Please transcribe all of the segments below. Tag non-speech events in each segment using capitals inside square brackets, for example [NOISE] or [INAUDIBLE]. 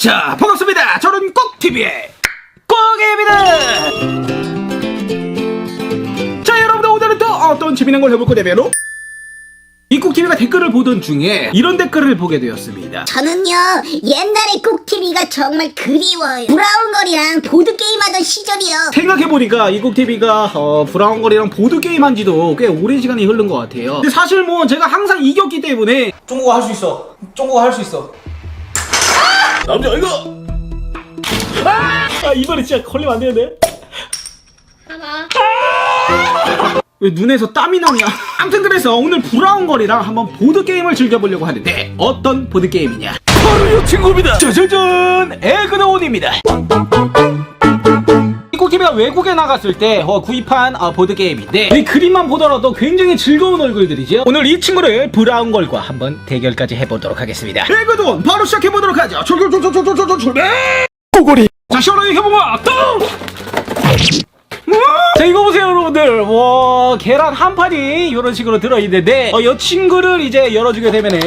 자, 반갑습니다. 저는 꼭TV의 꼭입니다. 자, 여러분들 오늘은 또 어떤 재미난 걸 해볼 거냐면요. 이 꼭TV가 댓글을 보던 중에 이런 댓글을 보게 되었습니다. 저는요 옛날에 꼭TV가 정말 그리워요 브라운걸이랑 보드게임 하던 시절이요 생각해보니까 이 꼭TV가 어, 브라운걸이랑 보드게임 한 지도 꽤 오랜 시간이 흐른 것 같아요. 근데 사실 뭐 제가 항상 이겼기 때문에 쫑구가 할 수 있어. 쫑구가 할 수 있어. 남자 이거! 아, 이번에 진짜 걸리면 안 되는데? 하나. 왜 눈에서 땀이 나냐? 아무튼 그래서 오늘 브라운걸이랑 한번 보드게임을 즐겨보려고 하는데 어떤 보드게임이냐? 바로 이 친구입니다! 짜자잔! 에그노온입니다! 이곡TV가 외국에 나갔을 때 어, 구입한 어, 보드게임인데 이 그림만 보더라도 굉장히 즐거운 얼굴들이죠. 오늘 이 친구를 브라운 걸과 한번 대결까지 해보도록 하겠습니다. 에그노온 바로 시작해보도록 하죠. 출출 출출 출출 출출 출발 꼬골이 자 시원하게 해보마 또! 자 이거 보세요 여러분들. 와 계란 한 판이 이런 식으로 들어있는데 어, 이 친구를 이제 열어주게 되면은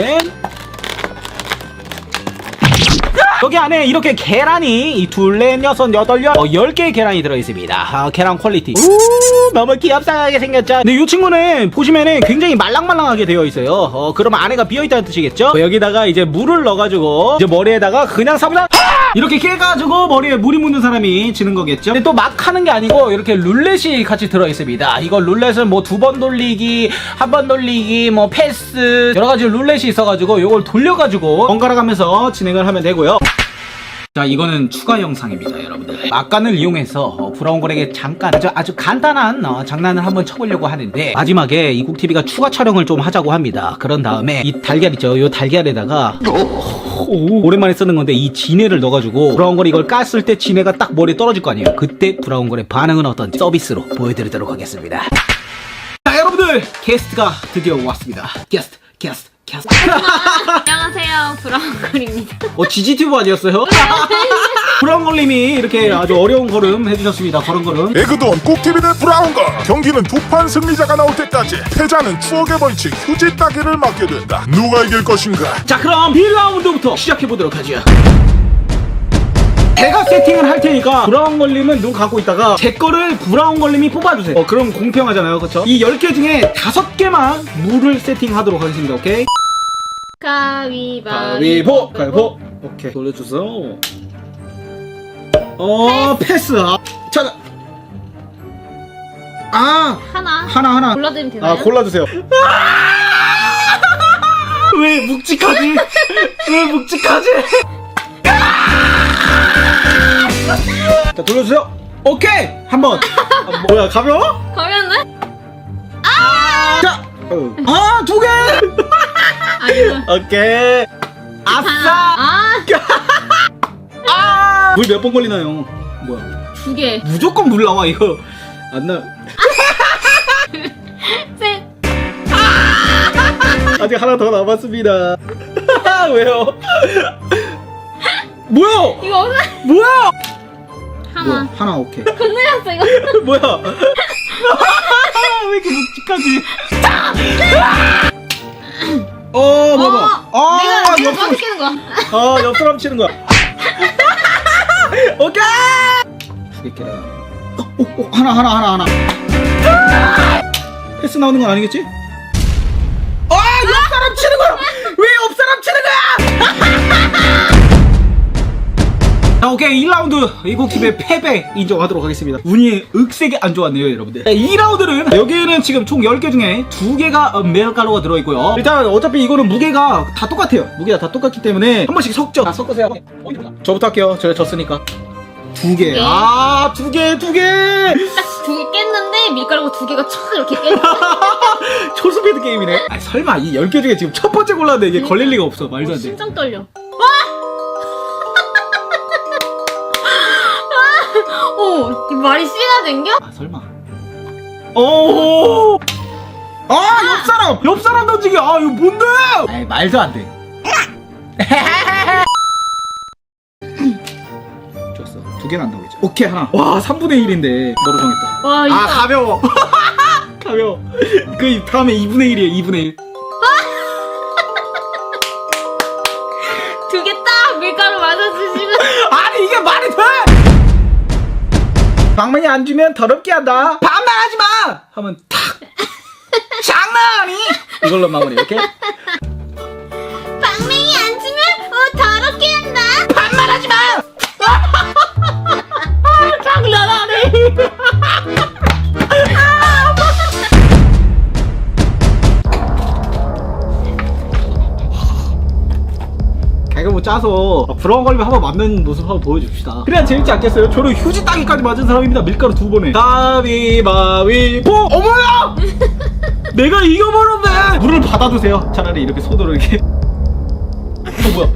여기 안에 이렇게 계란이 이 둘, 넷, 여섯, 여덟, 열, 어, 열 개의 계란이 들어있습니다. 아, 계란 퀄리티. 우, 너무 귀엽상하게 생겼죠? 근데 이 친구는 보시면은 굉장히 말랑말랑하게 되어 있어요. 어, 그러면 안에가 비어있다는 뜻이겠죠? 어, 여기다가 이제 물을 넣어가지고 이제 머리에다가 그냥 사보다 이렇게 깨가지고 머리에 물이 묻는 사람이 지는 거겠죠? 근데 또 막 하는 게 아니고 이렇게 룰렛이 같이 들어있습니다. 이거 룰렛을 뭐두 번 돌리기, 한 번 돌리기, 뭐 패스 여러 가지 룰렛이 있어가지고 이걸 돌려가지고 번갈아 가면서 진행을 하면 되고요. 자 이거는 추가 영상입니다 여러분들. 막간을 이용해서 어, 브라운걸에게 잠깐 아주, 아주 간단한 어, 장난을 한번 쳐보려고 하는데 마지막에 이국TV가 추가 촬영을 좀 하자고 합니다. 그런 다음에 이 달걀 있죠. 이 달걀에다가 오, 오랜만에 쓰는 건데 이 진해를 넣어가지고 브라운걸이 이걸 깠을 때 진해가 딱 머리에 떨어질 거 아니에요. 그때 브라운걸의 반응은 어떤지 서비스로 보여드리도록 하겠습니다. 자 여러분들 게스트가 드디어 왔습니다. 게스트 게스트 게스트 안녕하세요. 브라운걸입니다. 어 지지튜브 아니었어요? [LAUGHS] 브라운걸님이 이렇게 아주 어려운 걸음 해주셨습니다. 걸음 걸음. 에그돈 꼭TV 대 브라운걸 경기는 두 판 승리자가 나올 때까지 패자는 추억의 벌칙 휴지 따기를 맡게 된다 누가 이길 것인가 자 그럼 1라운드부터 시작해보도록 하죠. 제가 세팅을 할 테니까 브라운걸님은 눈 감고 있다가 제 거를 브라운걸님이 뽑아주세요. 어 그럼 공평하잖아요, 그렇죠? 이 10개 중에 5개만 물을 세팅하도록 하겠습니다. 오케이? 가위바위보. 가위보 가위보 오케이 돌려주세요. 어 패스. 아, 자. 아 하나. 하나 하나. 골라드리면 되나요? 아 골라주세요. 왜 묵직하지? [LAUGHS] 왜 묵직하지? 자 돌려주세요. 오케이 한 번. 아, 뭐야 가벼워? 가면은? 자. 어. 아두 개. 아. 오케이. 아싸. 아, 아. 물 몇 번 걸리나요? 뭐야? 두 개. 무조건 물 나와 이거. 안 나. [LAUGHS] 셋. 아직 하나 더 남았습니다. [LAUGHS] 왜요? 뭐야? 이거 없어. 뭐야? 하나. 뭐야? 하나 오케이. [LAUGHS] 건드렸어, 이거. [LAUGHS] 뭐야? [LAUGHS] 왜 이렇게 묵직하지? 어, 봐봐. 아, 내가, 내가 옆 너한테 끼는 거야. 아, 옆 사람 치는 거야. 오케이! 두개 깨라. 어, 어, 어, 하나, 하나, 하나, 하나. 패스 나오는 건 아니겠지? 아, 옆 사람 치는 거야! 왜 옆 사람 치는 거야! 자, 오케이. 1라운드 이곡팀의 패배 인정하도록 하겠습니다. 운이 억세게 안 좋았네요, 여러분들. 2라운드는 여기에는 지금 총 10개 중에 2개가 메가루가 들어있고요. 일단 어차피 이거는 무게가 다 똑같아요. 무게가 다 똑같기 때문에 한 번씩 섞죠. 다 섞으세요. 저부터 할게요. 제가 졌으니까. 두 개. 네. 아, 두 개, 두 개! 두개 깼는데 밀가루 두 개가 촥 이렇게 깼어. [LAUGHS] 초스피드 게임이네. 아, 설마 이 10개 중에 지금 첫 번째 골랐는데 이게 걸릴 리가 없어. 말도 안 돼. 심장 떨려. 오, 이 말이 씨가 된겨? 아 설마 오 아, 옆 사람! 옆 사람 던지기! 아, 이거 뭔데? 아이, 말도 안 돼. [LAUGHS] 좋았어. 두개 난다고 했지. 오케이, 하나. 와, 3분의 1인데. 너로 정했다. 와, 이거. 아, 가벼워. [LAUGHS] 가벼워. 그 다음에 2분의 1이에요, 2분의 1. [LAUGHS] 두 개 딱 밀가루 맞아주시면 방망이 안 주면 더럽게 한다. 반말하지 마. 하면 탁. [LAUGHS] 장난하니? 이걸로 마무리. 이렇게. 짜서 브라운 걸리면 한번 맞는 모습 한번 보여줍시다. 그래야 재밌지 않겠어요? 저는 휴지 따기까지 맞은 사람입니다. 밀가루 두 번에. 가위바위보! 어머야! [LAUGHS] 내가 이겨버렸네! 물을 받아두세요. 차라리 이렇게 손으로 이렇게. [LAUGHS] 어, 뭐야?